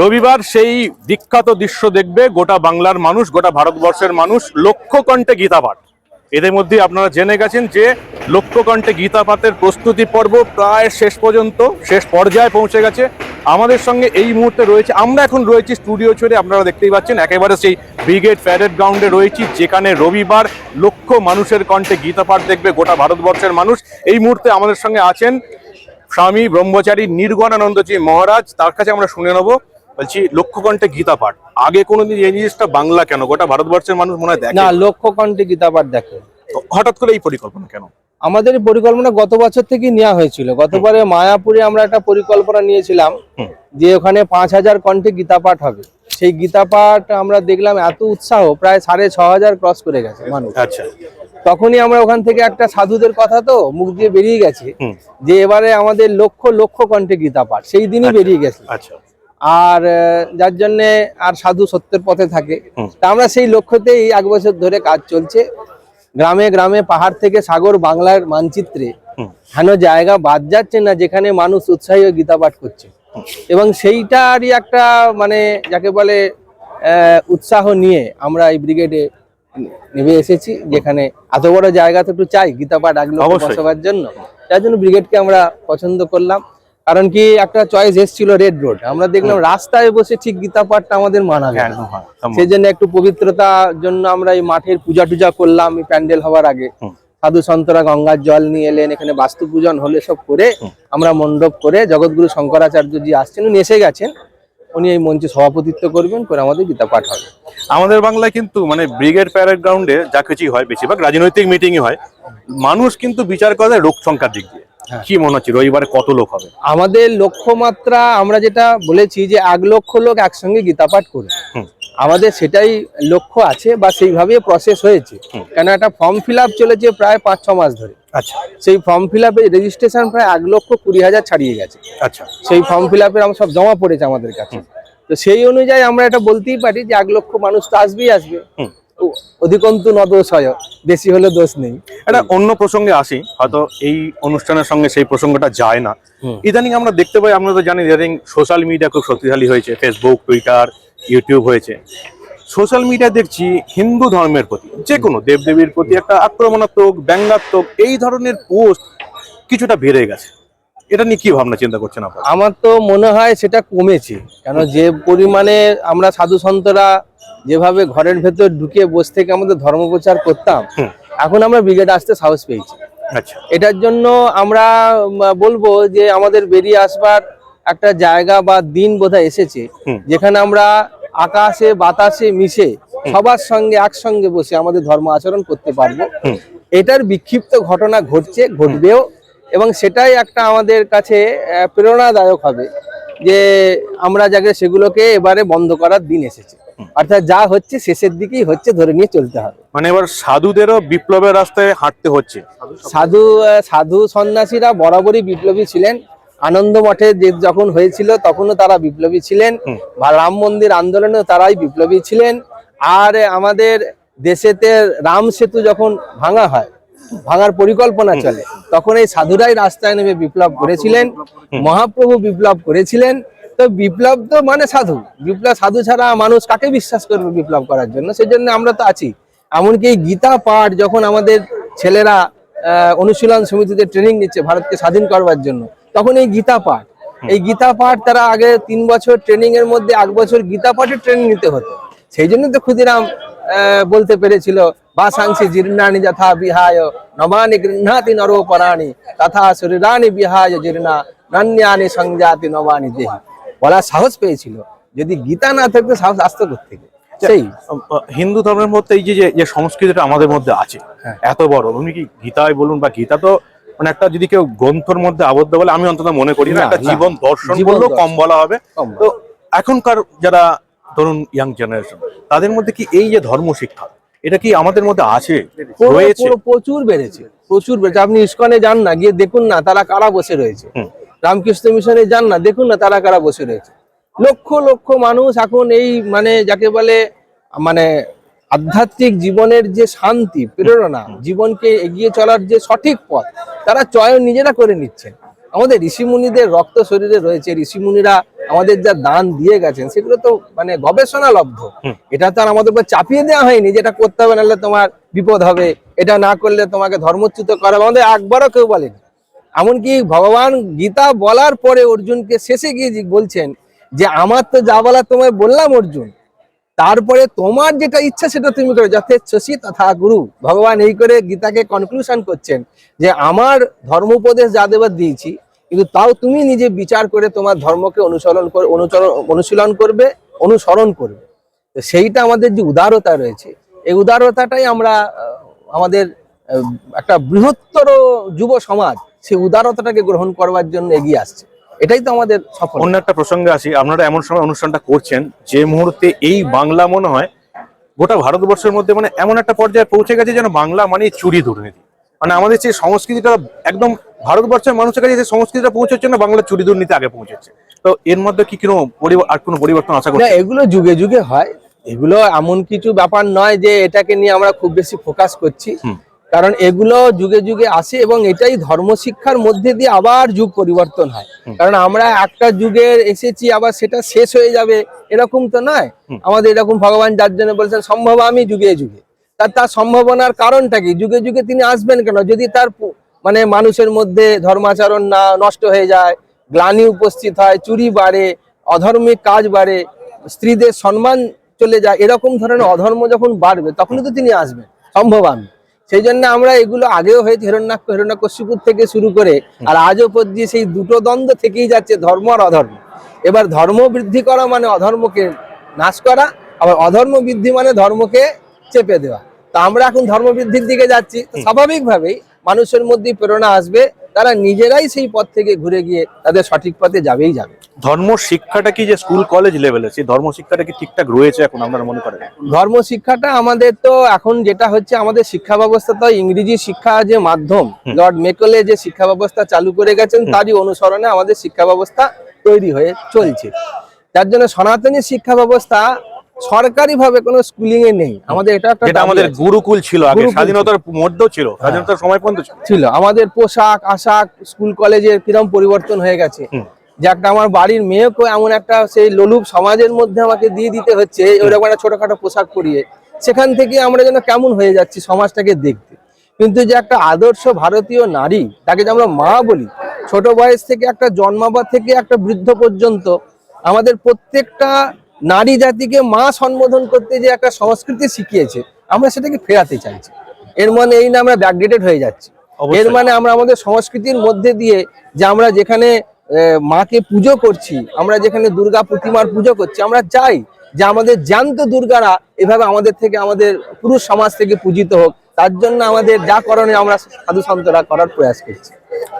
রবিবার সেই বিখ্যাত দৃশ্য দেখবে গোটা বাংলার মানুষ, গোটা ভারতবর্ষের মানুষ লক্ষ কণ্ঠে গীতা পাঠ এদের মধ্যে আপনারা জেনে গেছেন যে লক্ষ কণ্ঠে গীতা পাঠের প্রস্তুতি পর্ব প্রায় শেষ পর্যন্ত, শেষ পর্যায়ে পৌঁছে গেছে। আমাদের সঙ্গে এই মুহূর্তে রয়েছে, আমরা এখন রয়েছি স্টুডিও ছেড়ে, আপনারা দেখতেই পাচ্ছেন, একেবারে সেই ব্রিগেড প্যারেড গ্রাউন্ডে রয়েছি, যেখানে রবিবার লক্ষ মানুষের কণ্ঠে গীতা পাঠ দেখবে গোটা ভারতবর্ষের মানুষ। এই মুহূর্তে আমাদের সঙ্গে আছেন স্বামী ব্রহ্মচারী নির্গণানন্দজি মহারাজ তার কাছে আমরা শুনে নেব বলছি লক্ষ্য কণ্ঠে গীতা পাঠ আগে কোনোদিন এই জিনিসটা বাংলা কেন? গোটা ভারতবর্ষের মানুষ মনে হয় দেখে। না লক্ষ্য কণ্ঠে গীতাপাঠ দেখে। হঠাৎ করে এই পরিকল্পনা কেন? আমাদের পরিকল্পনা গত বছর থেকেই নেওয়া হয়েছিল। গতবারে মায়াপুরে আমরা একটা পরিকল্পনা নিয়েছিলাম যে ওখানে পাঁচ হাজার কণ্ঠে গীতাপাঠ হবে। সেই গীতাপাঠ আমরা দেখলাম এত উৎসাহ প্রায় সাড়ে ছ হাজার ক্রস করে গেছে মানুষ। আচ্ছা। তখনই আমরা ওখান থেকে একটা সাধুদের কথা তো মুখ দিয়ে বেরিয়ে গেছে যে এবারে আমাদের লক্ষ লক্ষ কণ্ঠে গীতাপাঠ সেই দিনই আচ্ছা। বেরিয়ে গেছে। আচ্ছা। আর যার জন্য আর সাধু সত্যের পথে থাকে। তা আমরা সেই লক্ষ্যতেই এক বছর ধরে কাজ চলছে। গ্রামে গ্রামে পাহাড় থেকে সাগর বাংলার মানচিত্রে। হেন জায়গা বাদ যাচ্ছে না যেখানে মানুষ উৎসাহী গীতা পাঠ করছে এবং সেইটারই একটা মানে যাকে বলে উৎসাহ নিয়ে আমরা এই ব্রিগেডে নেমে এসেছি যেখানে এত বড় জায়গা তো একটু চাই গীতা পাঠ। বসবার জন্য তার জন্য ব্রিগেডকে আমরা পছন্দ করলাম কারণ কি একটা চয়েস এসেছিল রেড রোড আমরা দেখলাম রাস্তায় বসে ঠিক গীতা পাঠটা আমাদের মানাবে। সেই জন্য একটু পবিত্রতার জন্য আমরা এই মাঠের পূজা টুজা করলাম প্যান্ডেল হওয়ার আগে। সাধু সন্তরা গঙ্গার জল নিয়ে এলেন এখানে বাস্তু পূজন হলে সব করে আমরা মণ্ডপ করে জগৎগুরু শঙ্করাচার্য জি আসছেন উনি এসে গেছেন। উনি এই মঞ্চে সভাপতিত্ব করবেন করে আমাদের গীতা পাঠ হবে। আমাদের বাংলায় কিন্তু মানে ব্রিগেড প্যারেড গ্রাউন্ডে যা কিছুই হয় বেশিরভাগ রাজনৈতিক মিটিংই হয়। মানুষ কিন্তু বিচার করে রোগ সংখ্যার দিক দিয়ে। কি মনে হচ্ছে? রবিবারে কত লোক হবে? আমাদের লক্ষ্যমাত্রা আমরা যেটা বলেছি যে এক লক্ষ লোক একসঙ্গে গীতা পাঠ হুম। আমাদের সেটাই লক্ষ্য আছে বা সেইভাবে প্রসেস হয়েছে। কেন একটা ফর্ম ফিল চলেছে প্রায় পাঁচ ছ মাস ধরে। আচ্ছা। সেই ফর্ম ফিল আপে রেজিস্ট্রেশন প্রায় এক লক্ষ কুড়ি হাজার ছাড়িয়ে গেছে। আচ্ছা। সেই ফর্ম ফিল আপের আমার সব জমা পড়েছে আমাদের কাছে। তো সেই অনুযায়ী আমরা এটা বলতেই পারি যে এক লক্ষ মানুষ তো আসবেই আসবে। অধিকন্তু ন দোষ হয় বেশি হলে দোষ নেই। একটা অন্য প্রসঙ্গে আসি হয়তো এই অনুষ্ঠানের সঙ্গে সেই প্রসঙ্গটা যায় না। ইদানিং আমরা দেখতে পাই আমরা তো জানি ইদানিং সোশ্যাল মিডিয়া খুব শক্তিশালী হয়েছে ফেসবুক টুইটার ইউটিউব হয়েছে। সোশ্যাল মিডিয়া দেখছি হিন্দু ধর্মের প্রতি যে কোনো দেবদেবীর প্রতি একটা আক্রমণাত্মক ব্যঙ্গাত্মক এই ধরনের পোস্ট কিছুটা বেড়ে গেছে। এটা নিয়ে কি ভাবনা চিন্তা করছেন আপনারা? আমার তো মনে হয় সেটা কমেছে কেন যে পরিমাণে আমরা সাধু সন্তরা যেভাবে ঘরের ভেতর ঢুকে বসে থেকে আমাদের ধর্ম প্রচার করতাম এখন আমরা ব্রিগেড আসতে সাহস পেয়েছি। আচ্ছা। এটার জন্য আমরা বলব যে আমাদের বেরিয়ে আসবার একটা জায়গা বা দিন বোধহয় এসেছে যেখানে আমরা আকাশে বাতাসে মিশে সবার সঙ্গে একসঙ্গে বসে আমাদের ধর্ম আচরণ করতে পারব। এটার বিক্ষিপ্ত ঘটনা ঘটছে ঘটবেও। এবং সেটাই একটা আমাদের কাছে প্রেরণাদায়ক হবে যে আমরা যাকে সেগুলোকে এবারে বন্ধ করার দিন এসেছে। অর্থাৎ যা হচ্ছে শেষের দিকেই হচ্ছে ধরে নিয়ে চলতে হবে। মানে এবার সাধুদেরও বিপ্লবের রাস্তায় হাঁটতে হচ্ছে। সাধু সাধু সন্ন্যাসীরা বরাবরই বিপ্লবী ছিলেন। আনন্দ মঠে যে যখন হয়েছিল তখনও তারা বিপ্লবী ছিলেন। বা রাম মন্দির আন্দোলনে তারাই বিপ্লবী ছিলেন। আর আমাদের দেশেতে রাম সেতু যখন ভাঙা হয় ভাঙার পরিকল্পনা চলে। তখন এই সাধুরাই রাস্তায় নেমে বিপ্লব করেছিলেন মহাপ্রভু বিপ্লব করেছিলেন। তো বিপ্লব তো মানে সাধু। বিপ্লব সাধু ছাড়া মানুষ কাকে বিশ্বাস করবে বিপ্লব করার জন্য? সেই জন্য আমরা তো আছি। এমনকি এই গীতা পাঠ যখন আমাদের ছেলেরা অনুশীলন সমিতিতে ট্রেনিং নিচ্ছে ভারতকে স্বাধীন করবার জন্য তখন এই গীতা পাঠ। এই গীতা পাঠ তারা আগে তিন বছর ট্রেনিং এর মধ্যে এক বছর গীতা পাঠের ট্রেনিং নিতে হতো। সেই জন্য তো ক্ষুদিরাম বলতে পেরেছিল বা সাংসি জীর্ণানি যথা বিহায় নবানি গৃহাতি নরোপরাণি তথা শরীরানি বিহায় জীর্ণা নান্যানি সংজাতি নবানি দেহি বলার সাহস পেয়েছিল। যদি গীতা না থাকতো সাহস আসতো থেকে সেই। হিন্দু ধর্মের মধ্যে এই যে যে- সংস্কৃতিটা আমাদের মধ্যে আছে হ্যাঁ। এত বড় উনি কি গীতায় বলুন বা গীতা তো মানে একটা যদি কেউ গ্রন্থর মধ্যে আবদ্ধ বলে আমি অন্তত মনে করি না না, একটা জীবন দর্শন বললেও কম বলা হবে। তো এখনকার যারা ধরুন ইয়াং জেনারেশন তাদের মধ্যে কি এই যে ধর্ম শিক্ষা এটা কি আমাদের মধ্যে আছে? রয়েছে? প্রচুর বেড়েছে। প্রচুর বেড়েছে। আপনি ইস্কনে যান না গিয়ে দেখুন না তারা কারা বসে রয়েছে। রামকৃষ্ণ মিশনে যান না দেখুন না তারা কারা বসে রয়েছে। লক্ষ লক্ষ মানুষ এখন এই মানে যাকে বলে মানে আধ্যাত্মিক জীবনের যে শান্তি প্রেরণা জীবনকে এগিয়ে চলার যে সঠিক পথ তারা চয়ন নিজেরা করে নিচ্ছেন। আমাদের ঋষিমুনিদের রক্ত শরীরে রয়েছে। ঋষিমুনিরা আমাদের যা দান দিয়ে গেছেন সেগুলো তো মানে গবেষণা লব্ধ এটা তো আর আমাদের উপর চাপিয়ে দেওয়া হয়নি যে এটা করতে হবে নাহলে তোমার বিপদ হবে। এটা না করলে তোমাকে ধর্মচ্যুত করা। আমাদের একবারও কেউ বলেনি। এমনকি ভগবান গীতা বলার পরে অর্জুনকে শেষে গিয়ে বলছেন যে আমার তো যা বলা তোমায় বললাম অর্জুন। তারপরে তোমার যেটা ইচ্ছা সেটা তুমি করো। যথেচ্ছি তথা গুরু। ভগবান এই করে গীতাকে কনক্লুশন করছেন যে আমার ধর্মোপদেশ যা দেবার দিয়েছি কিন্তু তাও তুমি নিজে বিচার করে তোমার ধর্মকে অনুসরণ করে অনুচরণ, অনুশীলন করবে, অনুসরণ করবে। তো সেইটা আমাদের যে উদারতা রয়েছে, এই উদারতাটাই আমরা আমাদের একটা বৃহত্তর যুব সমাজ সেই উদারতাটাকে গ্রহণ করবার জন্য এগিয়ে আসছে। এটাই তো আমাদের সফল। অন্য একটা প্রসঙ্গে আসি, আপনারা এমন সময় অনুষ্ঠানটা করছেন, যে মুহূর্তে এই বাংলা মনে হয় গোটা ভারতবর্ষের মধ্যে মানে এমন একটা পর্যায়ে পৌঁছে গেছে যেন বাংলা মানে চুরি দুর্নীতি। মানে আমাদের যে সংস্কৃতিটা একদম ভারতবর্ষের মানুষের কাছে যে সংস্কৃতিটা পৌঁছচ্ছে না বাংলা চুরি দুর্নীতি আগে পৌঁছেছে। তো এর মধ্যে কি কোনো আর কোনো পরিবর্তন আশা না এগুলো যুগে যুগে হয়। এগুলো এমন কিছু ব্যাপার নয় যে এটাকে নিয়ে আমরা খুব বেশি ফোকাস করছি। কারণ এগুলো যুগে যুগে আসে এবং এটাই ধর্মশিক্ষার মধ্যে দিয়ে আবার যুগ পরিবর্তন হয়। কারণ আমরা একটা যুগের এসেছি আবার সেটা শেষ হয়ে যাবে এরকম তো নয়। আমাদের এরকম ভগবান যার জন্য বলছেন সম্ভব আমি যুগে যুগে। তার তার সম্ভাবনার কারণটা কি? যুগে যুগে তিনি আসবেন কেন? যদি তার মানে মানুষের মধ্যে ধর্মাচরণ না নষ্ট হয়ে যায়, গ্লানি উপস্থিত হয়, চুরি বাড়ে, অধর্মিক কাজ বাড়ে, স্ত্রীদের সম্মান চলে যায়, এরকম ধরনের অধর্ম যখন বাড়বে, তখনই তো তিনি আসবেন, সম্ভব আমি। সেই জন্য আমরা এগুলো আগেও হয়েছে, হিরণ্যাক্ষ হিরণ্যকশিপুর থেকে শুরু করে, আর আজও পর্যন্ত সেই দুটো দ্বন্দ্ব থেকেই যাচ্ছে, ধর্ম আর অধর্ম। এবার ধর্ম বৃদ্ধি করা মানে অধর্মকে নাশ করা, আবার অধর্ম বৃদ্ধি মানে ধর্মকে চেপে দেওয়া। তা আমরা এখন ধর্ম বৃদ্ধির দিকে যাচ্ছি। স্বাভাবিকভাবেই মানুষের মধ্যে প্রেরণা আসবে। তারা নিজেরাই সেই পথ থেকে ঘুরে গিয়ে তাদের সঠিক পথে যাবেই যাবে। ধর্ম শিক্ষাটা কি যে স্কুল কলেজ লেভেলে সেই ধর্ম শিক্ষাটা কি ঠিকঠাক রয়েছে এখন আপনারা মনে করেন? ধর্ম শিক্ষাটা আমাদের তো এখন যেটা হচ্ছে আমাদের শিক্ষা ব্যবস্থা তো ইংরেজি শিক্ষা যে মাধ্যম লর্ড মেকলে যে শিক্ষা ব্যবস্থা চালু করে গেছেন তারই অনুসরণে আমাদের শিক্ষা ব্যবস্থা তৈরি হয়ে চলছে। যার জন্য সনাতনী শিক্ষা ব্যবস্থা সরকারি ভাবে কোনো স্কুলিং এ নেই। আমাদের এটা একটা আমাদের। গুরুকুল ছিল আগে স্বাধীনতার মধ্যেও ছিল স্বাধীনতার সময় পর্যন্ত ছিল। আমাদের পোশাক আশাক স্কুল কলেজের কিরম পরিবর্তন হয়ে গেছে। যে একটা আমার বাড়ির মেয়েকে এমন একটা সেই লোলুপ সমাজের মধ্যে আমাকে দিয়ে দিতে হচ্ছে ওরকম একটা ছোটখাটো পোশাক পরিয়ে। সেখান থেকে আমরা যেন কেমন হয়ে যাচ্ছি সমাজটাকে দেখতে। কিন্তু যে একটা আদর্শ ভারতীয় নারী তাকে যে আমরা মা বলি ছোট বয়স থেকে একটা জন্মাবা থেকে একটা বৃদ্ধ পর্যন্ত আমাদের প্রত্যেকটা নারী জাতিকে মা সম্বোধন করতে যে একটা সংস্কৃতি শিখিয়েছে আমরা সেটাকে ফেরাতে চাইছি। এর মানে এই না আমরা ব্যাকডেটেড হয়ে যাচ্ছি। এর মানে আমরা আমাদের সংস্কৃতির মধ্যে দিয়ে যে আমরা যেখানে মাকে পুজো করছি আমরা যেখানে দুর্গা প্রতিমার পুজো করছি আমরা চাই যে আমাদের জ্যান্ত দুর্গারা এভাবে আমাদের থেকে, আমাদের পুরুষ সমাজ থেকে পূজিত হোক, তার জন্য আমাদের যা করণীয় আমরা সাধু সন্তরা করার প্রয়াস করছি।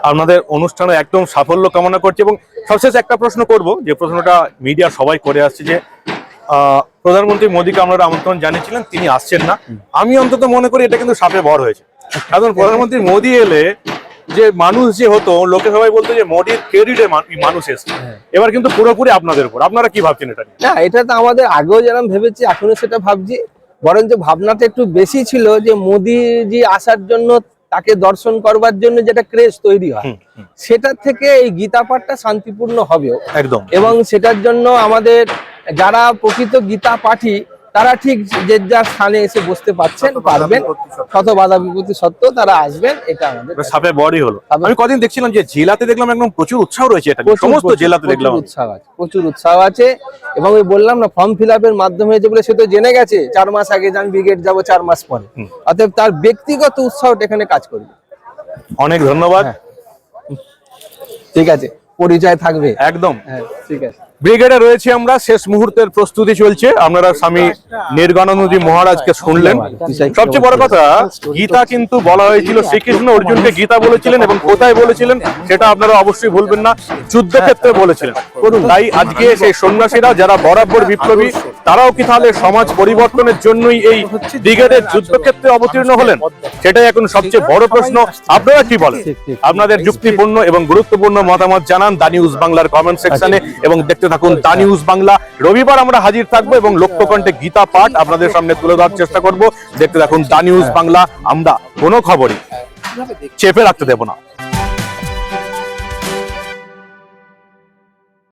আপনাদের অনুষ্ঠানে একদম সাফল্য কামনা করছি এবং সবশেষ একটা প্রশ্ন করব, যে প্রশ্নটা মিডিয়া সবাই করে আসছে যে প্রধানমন্ত্রী মোদীকে আপনারা আমন্ত্রণ জানিয়েছিলেন, তিনি আসছেন না। আমি অন্তত মনে করি এটা কিন্তু সাপে বড় হয়েছে। কারণ প্রধানমন্ত্রী মোদী এলে যে মানুষ যে হতো লোকে সবাই বলতো যে মোদীর ক্রেডিটে মানুষ এসছে। এবার কিন্তু পুরোপুরি আপনাদের উপর। আপনারা কি ভাবছেন এটা? না এটা তো আমাদের আগেও যেরকম ভেবেছি এখনও সেটা ভাবছি। বরঞ্চ ভাবনাটা একটু বেশি ছিল যে মোদিজি আসার জন্য তাকে দর্শন করবার জন্য যেটা ক্রেজ তৈরি হয় সেটা থেকে এই গীতা পাঠটা শান্তিপূর্ণ হবেও। একদম। এবং সেটার জন্য আমাদের যারা প্রকৃত গীতা পাঠী তারা ঠিক যে যার স্থানে এসে বসতে পারছেন পারবেন। শত বাধা বিপত্তি সত্ত্বেও তারা আসবেন এটা আমাদের সাপে বড়ই হলো। আমি কদিন দেখছিলাম যে জেলাতে দেখলাম একদম প্রচুর উৎসাহ রয়েছে এটা সমস্ত জেলাতে দেখলাম উৎসাহ আছে প্রচুর উৎসাহ আছে। এবং ওই বললাম না ফর্ম ফিল আপের মাধ্যমে হয়েছে বলে সে তো জেনে গেছে চার মাস আগে যান ব্রিগেড যাব চার মাস পরে। অতএব তার ব্যক্তিগত উৎসাহটা এখানে কাজ করবে। অনেক ধন্যবাদ। হ্যাঁ। ঠিক আছে পরিচয় থাকবে। একদম। হ্যাঁ ঠিক আছে। ব্রিগেডে রয়েছে আমরা। শেষ মুহূর্তের প্রস্তুতি চলছে। আপনারা স্বামী নির্গানন্দী মহারাজকে শুনলেন। সবচেয়ে বড় কথা, গীতা কিন্তু বলা হয়েছিল শ্রীকৃষ্ণ অর্জুনকে গীতা বলেছিলেন এবং কোথায় বলেছিলেন সেটা আপনারা অবশ্যই ভুলবেন না যুদ্ধক্ষেত্রে বলেছিলেন। তাই আজকে সেই সন্ন্যাসীরা যারা বরাবর বিপ্লবী, তারাও কি তাহলে সমাজ পরিবর্তনের জন্যই এই ব্রিগেডের যুদ্ধক্ষেত্রে অবতীর্ণ হলেন? সেটাই এখন সবচেয়ে বড় প্রশ্ন। আপনারা কি বলেন। আপনাদের যুক্তিপূর্ণ এবং গুরুত্বপূর্ণ মতামত জানান দা নিউজ বাংলার কমেন্ট সেকশনে এবং দেখতে থাকুন দা নিউজ বাংলা। রবিবার আমরা হাজির থাকব এবং লক্ষ্যকণ্ঠে গীতা পাঠ আপনাদের সামনে তুলে ধরার চেষ্টা করব। দেখতে থাকুন দা নিউজ বাংলা আমরা কোনো খবরই। চেপে রাখতে দেব না।